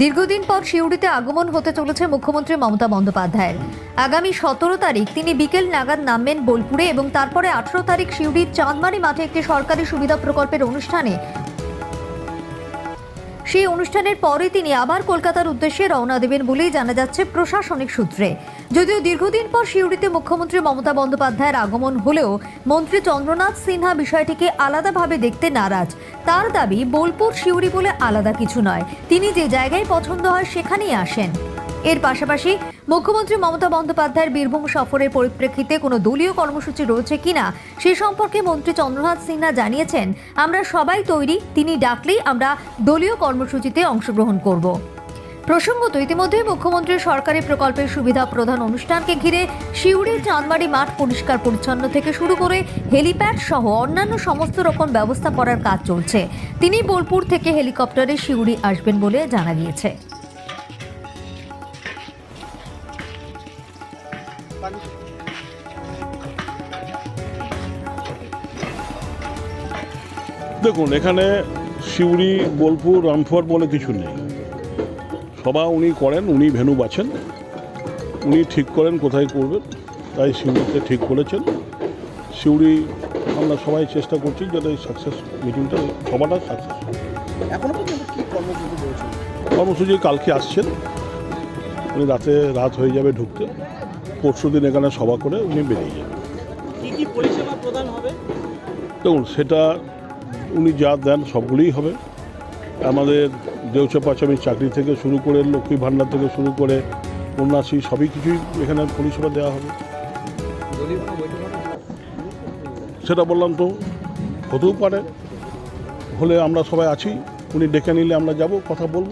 দীর্ঘদিন পর শিউড়িতে আগমন হতে চলেছে মুখ্যমন্ত্রী মমতা বন্দ্যোপাধ্যায়ের। আগামী সতেরো তারিখ তিনি বিকেল নাগাদ নামবেন বোলপুরে এবং তারপরে আঠেরো তারিখ শিউড়ির চাঁদমারি মাঠে একটি সরকারি সুবিধা প্রকল্পের অনুষ্ঠানে সেই অনুষ্ঠানের পরে তিনি আবার কলকাতার উদ্দেশ্যে রওনা দেবেন বলেই জানা যাচ্ছে প্রশাসনিক সূত্রে। যদিও দীর্ঘদিন পর শিউরিতে মুখ্যমন্ত্রী মমতা বন্দ্যোপাধ্যায়ের আগমন হলেও মন্ত্রী চন্দ্রনাথ সিনহা বিষয়টিকে আলাদাভাবে দেখতে নারাজ। তার দাবি, বোলপুর শিউরি বলে আলাদা কিছু নয়। তিনি যে জায়গায় পছন্দ হয় সেখানেই আসেন। এর পাশাপাশি মুখ্যমন্ত্রী মমতা বন্দ্যোপাধ্যায়ের বীরভূম সফরের পরিপ্রেক্ষিতে কোনো দলীয় কর্মসূচি রয়েছে কিনা সে সম্পর্কে মন্ত্রী চন্দ্রনাথ সিনহা জানিয়েছেন, আমরা সবাই তৈরি, তিনি ডাকলেই আমরা দলীয় কর্মসূচিতে অংশগ্রহণ করব। প্রসঙ্গত ইতিমধ্যেই মুখ্যমন্ত্রীর সরকারি প্রকল্পের সুবিধা প্রদান অনুষ্ঠানকে ঘিরে শিউড়ি চাঁদমারি মাঠ পরিষ্কার পরিচ্ছন্ন থেকে শুরু করে হেলিপ্যাড সহ অন্যান্য সমস্ত রকম ব্যবস্থা করার কাজ চলছে। তিনি বোলপুর থেকে হেলিকপ্টারে শিউড়ি আসবেন বলে জানা গিয়েছে। দেখুন এখানে সিউড়ি বোলপুর রামপুর বলে কিছু নেই। সবা উনি করেন উনি ভেনু বাছেন। উনি ঠিক করেন কোথায় করবেন তাই সিউড়িতে ঠিক করেছেন সিউড়ি আমরা সবাই চেষ্টা করছি যাতে সাকসেস মিটিংটা সবাটা সাকসেস এখনও পর্যন্ত কি কর্মসূচি কর্মসূচি কালকে আসছেন। উনি রাতে রাত হয়ে যাবে ঢুকতে। পরশু দিন এখানে সভা করে উনি বেরিয়ে যান কি কি পরিষেবা প্রদান হবে? দেখুন সেটা উনি যা দেন সবগুলোই হবে। আমাদের দেউচা পাচামির চাকরি থেকে শুরু করে লক্ষ্মী ভাণ্ডার থেকে শুরু করে কন্যাশ্রী সবই কিছুই এখানে পরিষেবা দেওয়া হবে। সেটা বললাম তো হতেও পারে। হলে আমরা সবাই আছি উনি ডেকে নিলে আমরা যাব কথা বলব।